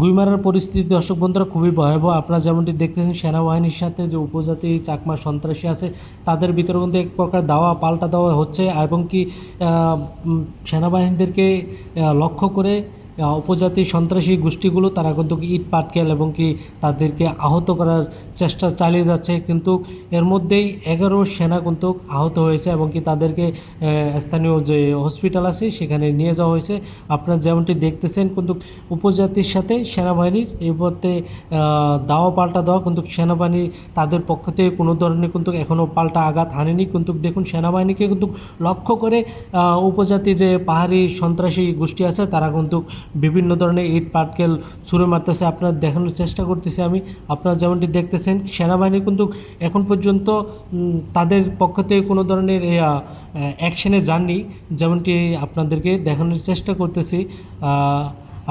গুইমারার পরিস্থিতি, দর্শক বন্ধুরা, খুবই ভয়াবহ। আপনারা যেমনটি দেখতেছেন, সেনাবাহিনীর সাথে যে উপজাতি চাকমা সন্ত্রাসী আছে, তাদের ভিতরে কিন্তু এক প্রকার দাওয়া, পাল্টা দেওয়া হচ্ছে এবং কি সেনাবাহিনীদেরকে লক্ষ্য করে উপজাতি সন্ত্রাসী গোষ্ঠীগুলো তারা কিন্তু ইট পাটকেল এবং কি তাদেরকে আহত করার চেষ্টা চালিয়ে যাচ্ছে। কিন্তু এর মধ্যেই এগারো সেনা কিন্তু আহত হয়েছে এবং কি তাদেরকে স্থানীয় যে হসপিটাল আছে সেখানে নিয়ে যাওয়া হয়েছে। আপনারা যেমনটি দেখতেছেন কিন্তু উপজাতির সাথে সেনাবাহিনীর এই আহ, দাওয়া পাল্টা দেওয়া কিন্তু সেনাবাহিনী তাদের পক্ষ থেকে কোনো ধরনের কিন্তু এখনও পাল্টা আঘাত হানেনি। কিন্তু দেখুন সেনাবাহিনীকে কিন্তু লক্ষ্য করে উপজাতি যে পাহাড়ি সন্ত্রাসী গোষ্ঠী আছে তারা কিন্তু বিভিন্ন ধরনের ইট, পাটকেল ছুঁড়ে মারতেছে। আপনারা দেখানোর চেষ্টা করতেছি আমি। আপনারা যেমনটি দেখতেছেন, সেনাবাহিনী কিন্তু এখন পর্যন্ত তাদের পক্ষ থেকে কোনো ধরনের অ্যাকশনে যাননি। যেমনটি আপনাদেরকে দেখানোর চেষ্টা করতেছি।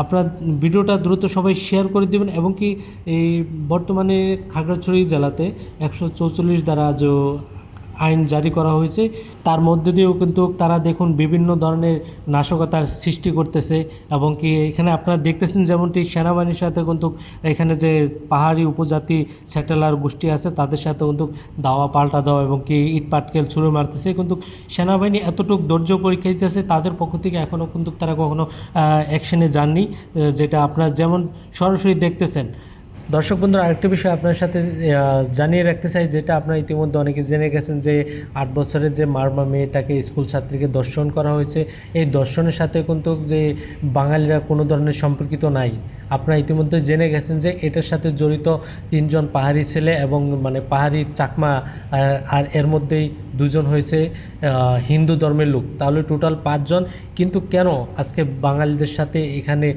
আপনার ভিডিওটা দ্রুত সবাই শেয়ার করে দেবেন এবং কি এই বর্তমানে খাগড়াছড়ি জেলাতে একশো চৌচল্লিশ দ্বারা যে আইন জারি করা হয়েছে। তার মধ্যে দিয়েও কিন্তু তারা দেখুন বিভিন্ন ধরনের নাশকতার সৃষ্টি করতেছে এবং কি এখানে আপনারা দেখতেছেন যেমনটি সেনাবাহিনীর সাথে কিন্তু এখানে যে পাহাড়ি উপজাতি স্যাটেলার গোষ্ঠী আছে, তাদের সাথে কিন্তু দাওয়া পাল্টা দেওয়া এবং কি ইট পাটকেল ছুঁড়ে মারতেছে। কিন্তু সেনাবাহিনী এতটুকু ধৈর্য পরীক্ষা দিতেছে, তাদের পক্ষ থেকে এখনও কিন্তু তারা কখনো অ্যাকশনে যাননি। যেটা আপনারা যেমন সরাসরি দেখতেছেন দর্শক বন্ধুরা, আরেকটা বিষয় আপনার সাথে জানিয়ে রাখতে চাই, যেটা আপনারা ইতিমধ্যে অনেকে জেনে গেছেন যে আট বছরের যে মারমা মেয়েটাকে স্কুল ছাত্রীকে দর্শন করা হয়েছে। এই দর্শনের সাথে কিন্তু যে বাঙালিরা কোনো ধরনের সম্পর্কিত নাই। আপনারা ইতিমধ্যে জেনে গেছেন যে এটার সাথে জড়িত তিনজন পাহাড়ি ছেলে এবং মানে পাহাড়ি চাকমা আর- এর মধ্যেই দুজন হয়েছে হিন্দু ধর্মের লোক। তাহলে টোটাল পাঁচজন। কিন্তু কেন আজকে বাঙালিদের সাথে এখানে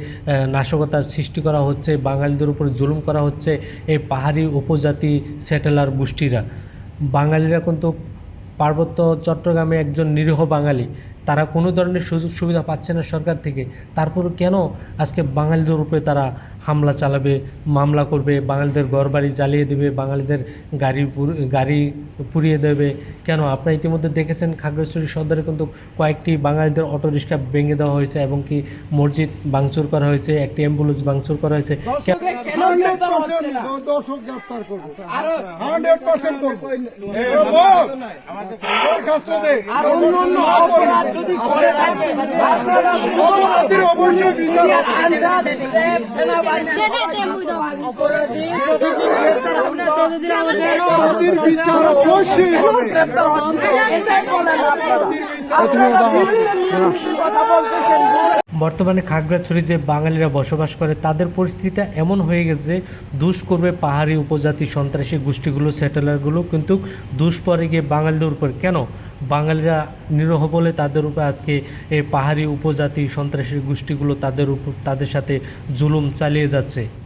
নাশকতার সৃষ্টি করা হচ্ছে? বাঙালিদের উপর জুলুম করা হচ্ছে এই পাহাড়ি উপজাতি সেটেলার গোষ্ঠীরা। বাঙালিরা কিন্তু পার্বত্য চট্টগ্রামে একজন নিরীহ বাঙালি, তারা কোনো ধরনের সুযোগ সুবিধা পাচ্ছে না সরকার থেকে। তারপর কেন আজকে বাঙালিদের উপরে তারা হামলা চালাবে, মামলা করবে, বাঙালিদের ঘরবাড়ি জ্বালিয়ে দেবে, বাঙালিদের গাড়ি গাড়ি পুড়িয়ে দেবে। কেন? আপনারা ইতিমধ্যে দেখেছেন খাগড়াছড়ি সদরে কিন্তু কয়েকটি বাঙালিদের অটো রিক্সা ভেঙে দেওয়া হয়েছে এবং কি মসজিদ ভাঙচুর করা হয়েছে, একটি অ্যাম্বুলেন্স ভাঙচুর করা হয়েছে। অবশ্যই বিচার অবশ্যই হবে বর্তমানে খাগড়াছড়ি যে বাঙালিরা বসবাস করে, তাদের পরিস্থিতিটা এমন হয়ে গেছে দুষ করবে পাহাড়ি উপজাতি সন্ত্রাসী গোষ্ঠীগুলো, সেটেলারগুলো কিন্তু দুষ পরে গিয়ে বাঙালিদের উপর। কেন? বাঙালিরা নিরহ বলে তাদের উপর আজকে এই পাহাড়ি উপজাতি সন্ত্রাসী গোষ্ঠীগুলো তাদের উপর, তাদের সাথে জুলুম চালিয়ে যাচ্ছে।